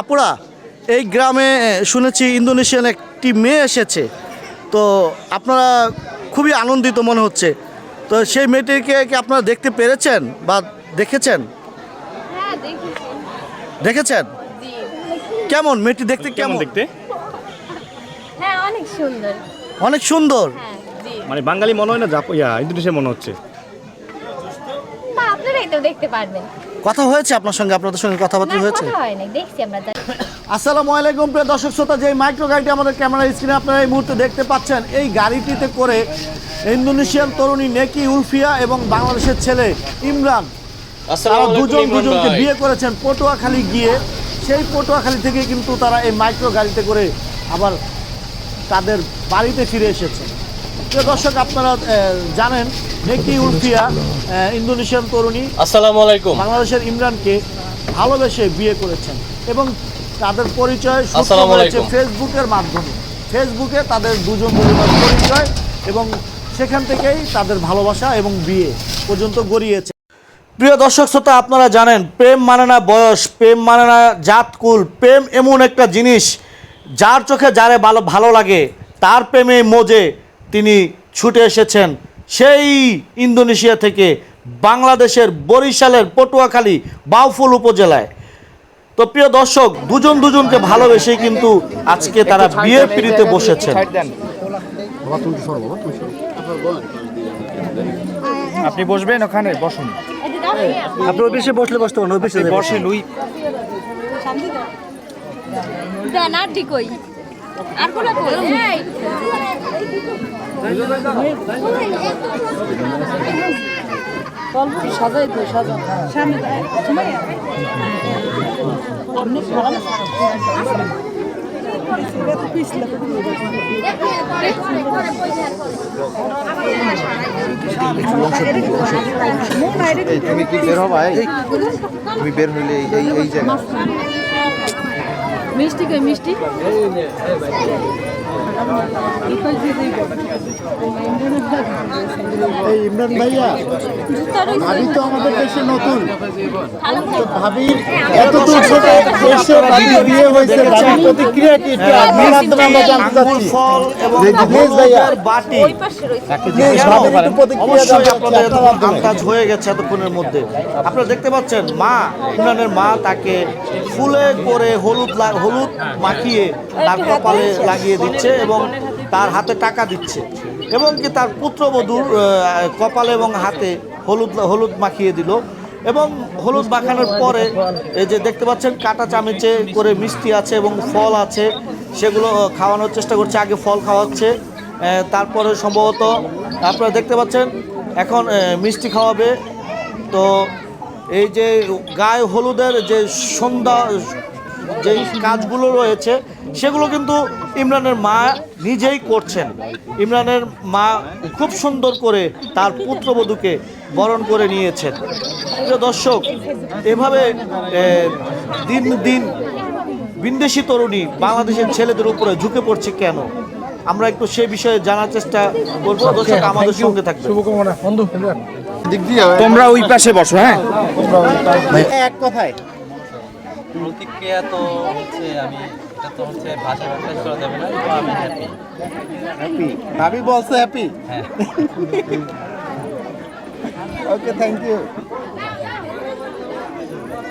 আপুরা এই গ্রামে শুনেছি ইন্দোনেশিয়ান একটি মেয়ে এসেছে। তো আপনারা খুবই আনন্দিত মনে হচ্ছে। তো সেই মেয়েটিকে কি আপনারা দেখতে পেরেছেন বা দেখেছেন? হ্যাঁ দেখেছেন? কেমন মেয়েটি দেখতে কেমন দেখতে? হ্যাঁ অনেক সুন্দর। অনেক সুন্দর? হ্যাঁ মানে বাঙালি মনে হয় না ইন্দোনেশিয়া মনে হচ্ছে? আপনারাই তো দেখতে পারবেন। কথা হয়েছে আপনার সঙ্গে? আপনাদের সঙ্গে কথাবার্তা হয়েছে? কথা হয় নাই দেখছি আমরা যা- আসসালামু আলাইকুম প্রিয় দর্শক শ্রোতা যে মাইক্রো গাড়িটি আমাদের ক্যামেরা স্ক্রিনে আপনারা এই মুহূর্তে দেখতে পাচ্ছেন এই গাড়িটিতে করে ইন্দোনেশিয়ান তরুণী নেকি উলফিয়া এবং বাংলাদেশের ছেলে ইমরান তারা দুজন দুজনকে বিয়ে করেছেন পটুয়াখালী গিয়ে। সেই পটুয়াখালী থেকে কিন্তু তারা এই মাইক্রো গাড়িতে করে আবার তাদের বাড়িতে ফিরে এসেছে। প্রিয় দর্শক আপনারা জানেন নেকি উলফিয়া ইন্দোনেশিয়ান তরুণী আসসালামু আলাইকুম। বাংলাদেশের ইমরানকে ভালোবেসে বিয়ে করেছেন এবং তাদের পরিচয় হয়েছে ফেসবুকের মাধ্যমে। ফেসবুকে তাদের দুজন দুজনের পরিচয় এবং সেখান থেকেই তাদের ভালোবাসা এবং বিয়ে পর্যন্ত গড়িয়েছে। প্রিয় দর্শক শ্রোতা আপনারা জানেন প্রেম মানে না বয়স প্রেম মানে না জাতকুল। প্রেম এমন একটা জিনিস যার চোখে যারে ভালো ভালো লাগে তার প্রেমে মজে। তিনি ছুটে এসেছেন সেই ইন্দোনেশিয়া থেকে বাংলাদেশের বরিশালের পটুয়াখালী বাউফুল উপজেলায়। তো প্রিয় দর্শক দুজন দুজনকে ভালোবেসে কিন্তু আজকে তারা বিয়ে পিড়িতে বসেছেন। আপনি বসবেন ওখানে বসুন। আপনি বেশি বসলে বসতে পারেন ওই বেশি বসেন ওই দেন আর তুমি কি বের হবা? তুমি বের হইলে এই এই এই জায়গা মিষ্টি কে মিষ্টি? এই ইমরান ভাইয়া ভাবি তো আমাদের দেশে নতুন। তো ভাবির এত দূর থেকে দেশে ভাবির বিয়ে হয়েছে ভাবির প্রতিক্রিয়া কি একটু আপনার মাধ্যমে আমরা জানতে চাচ্ছি। ফল এবং জি, জি, প্লিজ ভাইয়া। বাটি। ওই পাশে রইছে একটু প্রতিক্রিয়া চাচ্ছি। কাজ হয়ে গেছে এতক্ষণের মধ্যে। আপনারা দেখতে পাচ্ছেন মা ইমরানের মা তাকে ফুলে করে হলুদ হলুদ মাখিয়ে তার কপালে লাগিয়ে দিচ্ছে এবং তার হাতে টাকা দিচ্ছে। এবং কি তার পুত্রবধূর কপালে এবং হাতে হলুদ হলুদ মাখিয়ে দিল। এবং হলুদ মাখানোর পরে এই যে দেখতে পাচ্ছেন, কাটা চামচে করে মিষ্টি আছে এবং ফল আছে। সেগুলো খাওয়ানোর চেষ্টা করছে, আগে ফল খাওয়াচ্ছে। তারপরে সম্ভবত আপনারা দেখতে পাচ্ছেন, এখন মিষ্টি খাওয়াবে। তো এই যে গায়ে হলুদের যে সন্ধ্যা যে কাজগুলো রয়েছে সেগুলো কিন্তু ইমরানের মা নিজেই করছেন। ইমরানের মা খুব সুন্দর করে তার পুত্রবধূকে বরণ করে নিয়েছেন। দর্শক এভাবে দিন দিন বিন্দেশি তরুণী বাংলাদেশের ছেলেদের উপরে ঝুঁকে পড়ছে কেন? আমরা একটু সে বিষয়ে জানার চেষ্টা করব। দর্শক আমাদের সঙ্গে থাকবে দিক তোমরা ওই পাশে বসো হ্যাঁ? এক কথায় প্রতিক্রিয়া তো হচ্ছে আমি এটা তো হচ্ছে ভাষা ভাষায় করা যাবে না তো আমি হ্যাপি হ্যাপি ভাবি বলছে হ্যাপি হ্যাঁ। ওকে থ্যাংক ইউ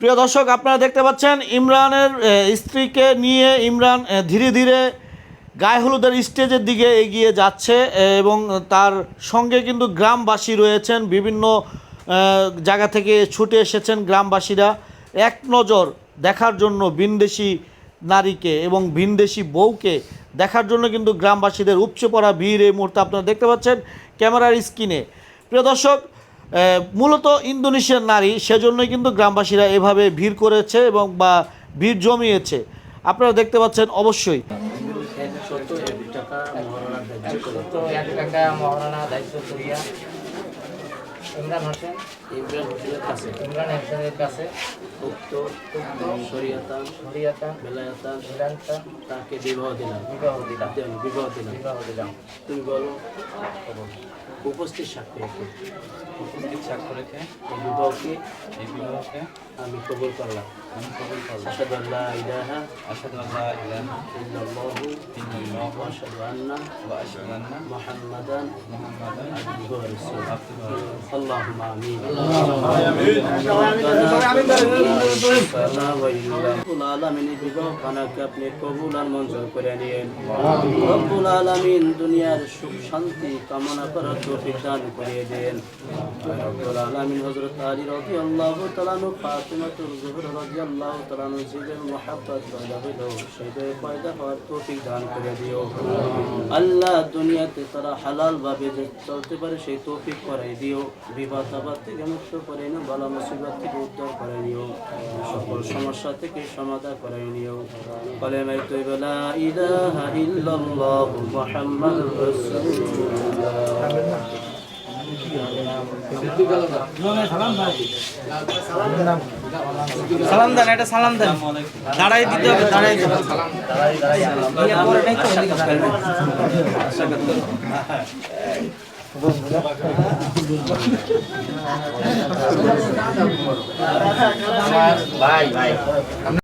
প্রিয় দর্শক, আপনারা দেখতে পাচ্ছেন ইমরানের স্ত্রীকে নিয়ে ইমরান ধীরে ধীরে গায়ে হলুদের স্টেজের দিকে এগিয়ে যাচ্ছে এবং তার সঙ্গে কিন্তু গ্রামবাসী রয়েছেন, বিভিন্ন জায়গা থেকে ছুটে এসেছেন গ্রামবাসীরা। এক নজর দেখার জন্য বিনদেশি নারীকে এবং ভিনদেশি বউকে দেখার জন্য কিন্তু গ্রামবাসীদের উপচে পড়া ভিড় এই মুহূর্তে আপনারা দেখতে পাচ্ছেন ক্যামেরার স্ক্রিনে প্রিয় দর্শক মূলত ইন্দোনেশিয়ার নারী সেজন্যই কিন্তু গ্রামবাসীরা এভাবে ভিড় করেছে এবং বা ভিড় জমিয়েছে আপনারা দেখতে পাচ্ছেন অবশ্যই টাকা ইমরান হোসেন। ইমরান হোসেনের কাছে। ইমরান হোসেনের কাছে। উক্ত উক্ত শরীয়তান শরীয়তান বেলায়াতান বেলায়াতান তাকে বিবাহ দিলাম। বিবাহ দিলাম। বিবাহ দিলাম। বিবাহ দিলাম। তুমি বলো। উপস্থিত সাক্ষী রেখে। উপস্থিত সাক্ষ্য রেখে এই বিবাহকে এই বিবাহকে আমি কবুল করলাম। আমি কবুল করলাম। আসাদ আল্লাহ ইলাহা আসাদ আল্লাহ ইলাহা ইল্লাল্লাহু ইল্লাল্লাহু ওয়া আন্না ওয়া আন্না মুহাম্মাদান মুহাম্মাদান আবদুহু ওয়া রাসূলুহু। আল্লাহুম্মা আমিন আল্লাহুম্মা আমিন আল্লাহুম্মা আমিন বিবাহ আপনি কবুল আর মঞ্জুর করে রব্বুল আলামিন দুনিয়ার সুখ শান্তি কামনা করার দান করিয়ে দেন রব্বুল আলামিন হযরত আলী রাদিয়াল্লাহু তাআলা নু ফাতিমাতুল জোহরা রাদিয়াল্লাহু তাআলা নু জীবের মহব্বত পয়দা হইল সেটাই পয়দা হওয়ার তৌফিক দান করে দিও আল্লাহ দুনিয়াতে তারা হালাল ভাবে চলতে পারে সেই তৌফিক করাই দিও। বিবাদ আবাদ থেকে মুক্ত করে নিও বালা মুসিবত থেকে উদ্ধার করে নিও। সকল সমস্যা থেকে সমাধান করে নিও। কলেমাই তৈবা লা ইলাহা ইল্লাল্লাহু মুহাম্মাদুর রাসূলুল্লাহ। সালাম দেন এটা সালাম দেন। দাঁড়াই দিতে হবে দাঁড়াই দিতে ভাই।